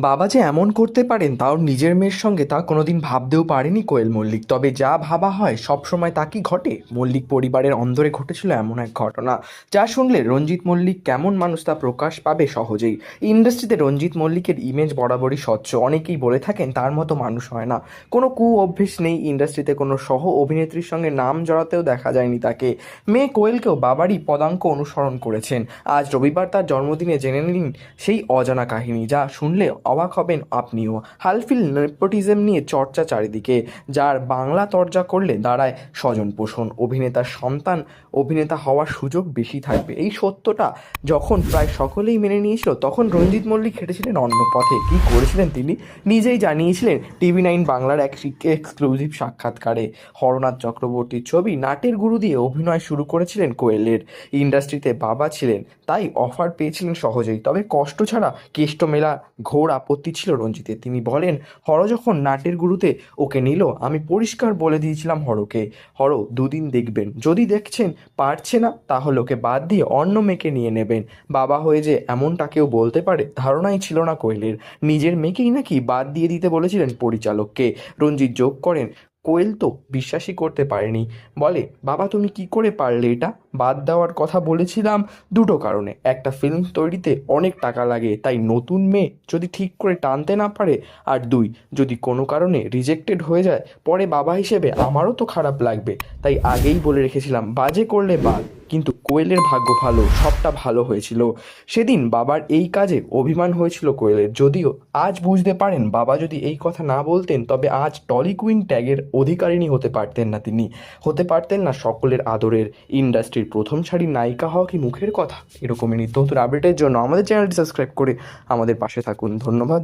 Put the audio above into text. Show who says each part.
Speaker 1: বাবা যে এমন করতে পারেন তাও নিজের মেয়ের সঙ্গে তা কোনোদিন ভাবতেও পারেনি কোয়েল মল্লিক। তবে যা ভাবা হয় সবসময় তা কি ঘটে? মল্লিক পরিবারের অন্দরে ঘটেছিল এমন এক ঘটনা। যা শুনলে রঞ্জিত মল্লিক কেমন মানুষ তা প্রকাশ পাবে সহজেই। ইন্ডাস্ট্রিতে রঞ্জিত মল্লিকের ইমেজ বরাবরই স্বচ্ছ। অনেকেই বলে থাকেন তার মতো মানুষ হয় না। কোনো কু অভ্যেস নেই ইন্ডাস্ট্রিতে, কোনো সহ অভিনেত্রীর সঙ্গে নাম জড়াতেও দেখা যায়নি তাকে। মেয়ে কোয়েলকেও বাবারই পদাঙ্ক অনুসরণ করেছেন। আজ রবিবার তার জন্মদিনে জেনে নিন সেই অজানা কাহিনী, যা শুনলে অবাক হবেন আপনিও। হালফিল নেপোটিজম নিয়ে চর্চা চারিদিকে, যার বাংলা তর্জা করলে দাঁড়ায় স্বজন পোষণ। অভিনেতার সন্তান, অভিনেতা হওয়ার সুযোগ বেশি থাকবে। এই সত্যটা যখন প্রায় সকলেই মেনে নিয়েছিল, তখন রঞ্জিত মল্লিক হেঁটেছিলেন অন্য পথে। কী করেছিলেন তিনি? নিজেই জানিয়েছিলেন, টিভি নাইন বাংলার এক এক্সক্লুসিভ সাক্ষাৎকারে। হরনাথ চক্রবর্তীর ছবি নাটের গুরু দিয়ে অভিনয় শুরু করেছিলেন কোয়েলের। ইন্ডাস্ট্রিতে বাবা ছিলেন, তাই অফার পেয়েছিলেন সহজেই। তবে কষ্ট ছাড়া কেষ্ট মেলা ঘোর আপত্তি ছিল রঞ্জিতের। তিনি বলেন, হর যখন নাটের গুরুতে ওকে নিল, আমি পরিষ্কার বলে দিয়েছিলাম হরকে, হর, দুদিন দেখবেন। যদি দেখছেন, পারছে না, তাহলে ওকে বাদ দিয়ে অন্য মেয়েকে নিয়ে নেবেন। বাবা হয়ে যে এমনটা কেউ বলতে পারে, ধারণাই ছিল না কোয়েলের। নিজের মেয়েকেই নাকি বাদ দিয়ে দিতে বলেছিলেন পরিচালককে। রঞ্জিত যোগ করেন কোয়েল তো বিশ্বাসই করতে পারেনি। বলে, বাবা, তুমি কি করে পারলে এটা? বাদ দেওয়ার কথা বলেছিলাম দুটো কারণে। একটা ফিল্ম তৈরিতে অনেক টাকা লাগে, তাই নতুন মেয়ে যদি ঠিক করে টানতে না পারে। আর দুই, যদি কোনো কারণে রিজেক্টেড হয়ে যায়, পরে বাবা হিসেবে আমারও তো খারাপ লাগবে। তাই আগেই বলে রেখেছিলাম, বাজে করলে বাদ। কিন্তু কোয়েলের ভাগ্য ভালো, সবটা ভালো হয়েছিল। সেদিন বাবার এই কাজে অভিমান হয়েছিল কোয়েলের। যদিও আজ বুঝতে পারেন, বাবা যদি এই কথা না বলতেন, তবে আজ টলি কুইন ট্যাগের অধিকারিণী হতে পারতেন না তিনি। হতে পারতেন না সকলের আদরের ইন্ডাস্ট্রির প্রথম সারির নায়িকা হওয়া কি মুখের কথা? এরকমই নিত্য নতুন আপডেটের জন্য আমাদের চ্যানেলটি সাবস্ক্রাইব করে আমাদের পাশে থাকুন। ধন্যবাদ।